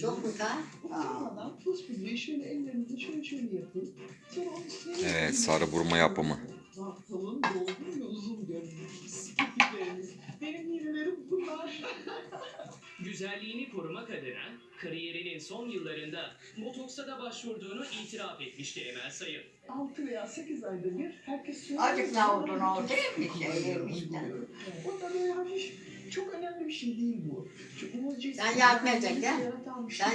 Çok mu? Durmadan tuz pudrayı şöyle ellerinizle şöyle şöyle yapın. Sonra onun üstüne Evet sarı burma yapımı. Tahtalın dolgun ve uzun. Kirpikleriniz. Benim yenilerim bunlar. Güzelliğini korumak adına kariyerinin son yıllarında botoksa da başvurduğunu itiraf etmişti Emel Sayın. 6 veya 8 ayda bir herkes söylüyor. Azıcık daha uzun oldu değil mi? Şey, yemişler. O da böyle hafif çok önemli bir şey değil bu. Uğur Cesur- Sen yazmayacaksın ya. Yaratan bir şey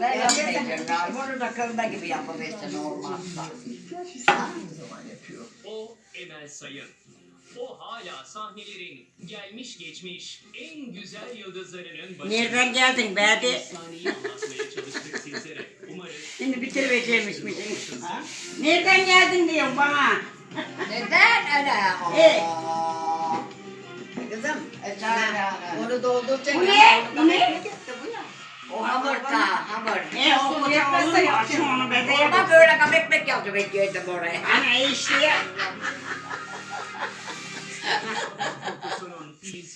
Ben yazmayacağım galiba. Bunu da kırma gibi yapıversin olmazsa. İhtiyaç hissettiğim zaman yapıyor. O Emel Sayın. O hala sahnelerin gelmiş geçmiş en güzel yıldızlarının başında. Nereden geldin be hadi? Efsaneyi anlatmaya çalıştık sizlere. Nereden geldin diyorum bana. Neden öyle? Evet. Kızım, e sen onu dolduracaksın. Bu ne? Bu ne? bekleyeceksin, bu ya. O hamur ta, hamur. E o koca olur mu? Açın onu be de Ona yapın. böyle ekmek yaptı bekliyordum oraya. Ana işte ya.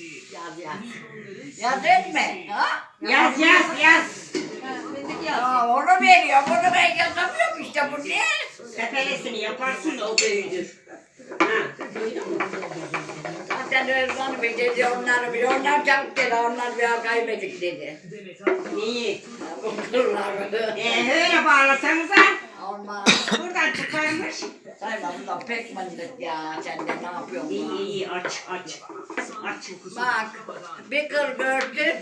Yaz yaz. Yaz etme. Ha? Yaz yaz yaz. Aa, onu veriyor, bunu ben yazamıyorum işte bu ne? Tepelesini yaparsın da o büyüdür. Ha. Zaten Özkan beceriyor, onları biliyor. Onlar çabuk dedi, onlar biraz kaybettik dedi. Bu kırlar. E öyle bağlasanıza. Olmaz. Buradan çıkarmış. Sayma bu da pek mandık ya. Sen de ne yapıyorsun? İyi iyi iyi aç aç. Aç. Bak, bir kır gördük,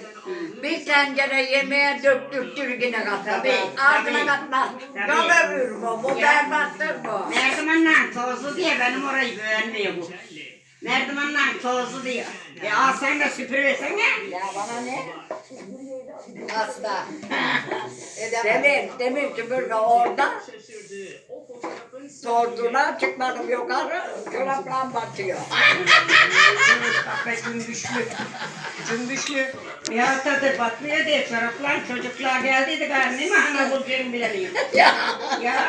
bir tencere yemeğe döktük Türk'üne katladı. Tabii, Ardına tabii. katmaz. Tabii. Bu, bu berbattır bu. Merdivenle tozlu diye benim orayı beğenmiyor bu. Merdivenle tozlu diyor. E al sen de süpürürsene. Ya bana ne? Hasta. Demin, demin süpürge orada. Sorduğuna çıkmadım yukarı, çoraplan batıyor. Kahve cümbüşlü. Cümbüşlü. Bir haftadır batmıyor diye çoraplar çocuklar geldiydi galiba değil mi? Hani bulacağını bilemiyorum. Ya. Ya.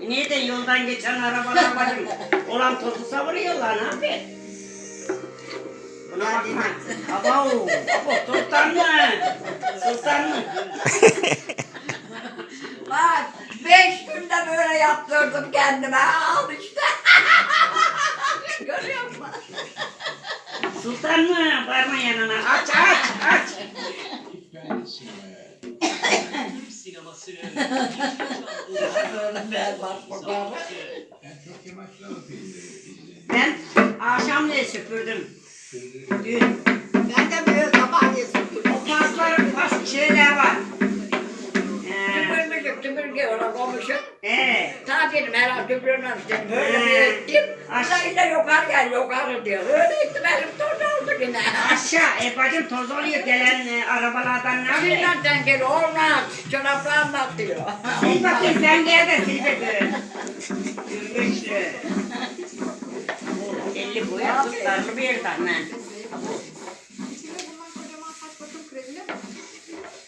Niye de yoldan geçen arabalar bacım olan tozu savuruyorlar ne yapayım? Abo sultan mı? Sultan mı? Bak, beş günde böyle yaptırdım kendime, al işte. Görüyor musun? Sultan mı? Varma yanına. Aç aç aç. Böyle berbat fotoğrafı. Ben akşamleyin süpürdüm. Dün. Ben de böyle süpürdüm. O pasların pas şeyler var. Süpürmüşüm, süpürge ona koymuşum. ee, Ta benim herhalde süpürmemiştim. Böyle bir ettim. Sayıyla yukarı gel, yukarı diyor. Öyle ettim, elim toz oldu yine. aşağı. E bacım toz oluyor gelen e, arabalardan ne? Nereden gel, olmaz. Çoraplar batıyor. Sil bakayım sen gel de sil bakayım. Gümüşlü. Elli boya tutarlı bir tane. İçinde bulunan kocaman saç bakım kremine bakın.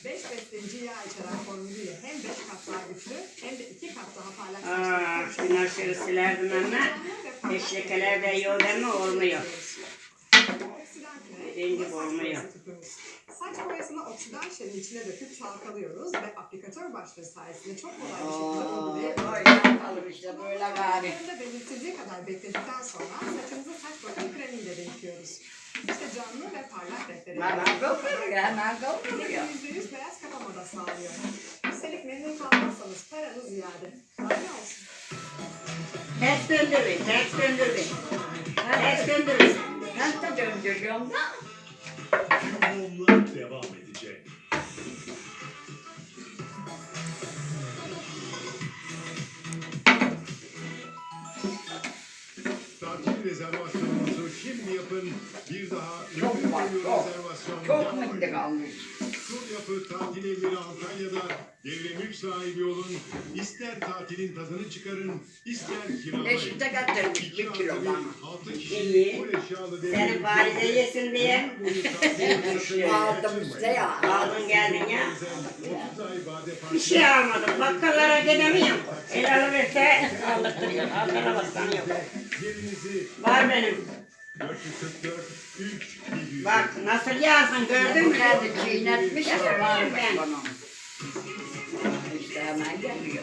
5 besleyici yağ içeren formülüyle hem 5 kat daha güçlü hem de 2 kat daha parlak Aa, saçları gün aşırı silerdim ama beş lekeler de yiyor değil mi? Olmuyor. Saç olmuyor. Saç boyasını oksidan şerin içine döküp çalkalıyoruz ve aplikatör başlığı sayesinde çok kolay bir şekilde Oo, uygulayabiliyoruz. böyle yapalım işte böyle gari. Belirtildiği kadar bekledikten sonra saçımızı saç bakım kremiyle bekliyoruz. İşte canlı ve parlak renkleri. Hemen kıvırıyor, hemen kıvırıyor. %100 beyaz kapama da sağlıyor. Üstelik memnun kalmazsanız paranız ziyade. Ne olsun? Ters döndürün, ters döndürün. Ters döndürün. Nasıl döndürüyorum da? Rezervasyonunuzu şimdi yapın. Bir daha Çok var, çok. Çok yapmayın. mındık almış. Tur yapı tatil evleri Antalya'da devre mülk sahibi olun. İster tatilin tadını çıkarın, ister kiralayın. Getirmiş İki bir kilo bana. altı kişi İyi. full eşyalı devre Senin sahibi. yesin diye. Aldım işte ya. Aldın geldin ya. 30 ay vade Bir şey almadım. Bakkallara gidemiyorum. El alıverse aldırtırıyor. Altına bastan yok. Var benim. 444 3 700. Bak nasıl yazdın gördün mü? Kendi çiğnetmiş var Ben. İşte hemen geliyor.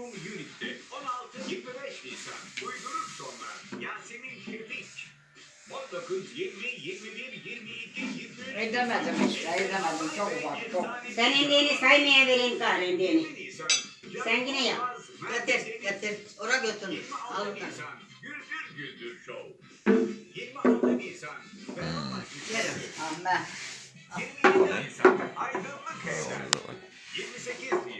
Minimum Unit'te 16-25 Nisan uyduruk sonlar Yasemin Şevik 19, 20, 21, 22, 23, Edemedim işte, edemedim. Çok uzak, çok. Sen indiğini saymaya vereyim gari indiğini. Nisan Sen yine yap. Götür, götür. Ora götür. Al 26 buradan. Nisan Güldür Güldür Show 26 Nisan Fenerbahçe Yerim. Ama 27 Nisan Aydınlık Evler 28 Nisan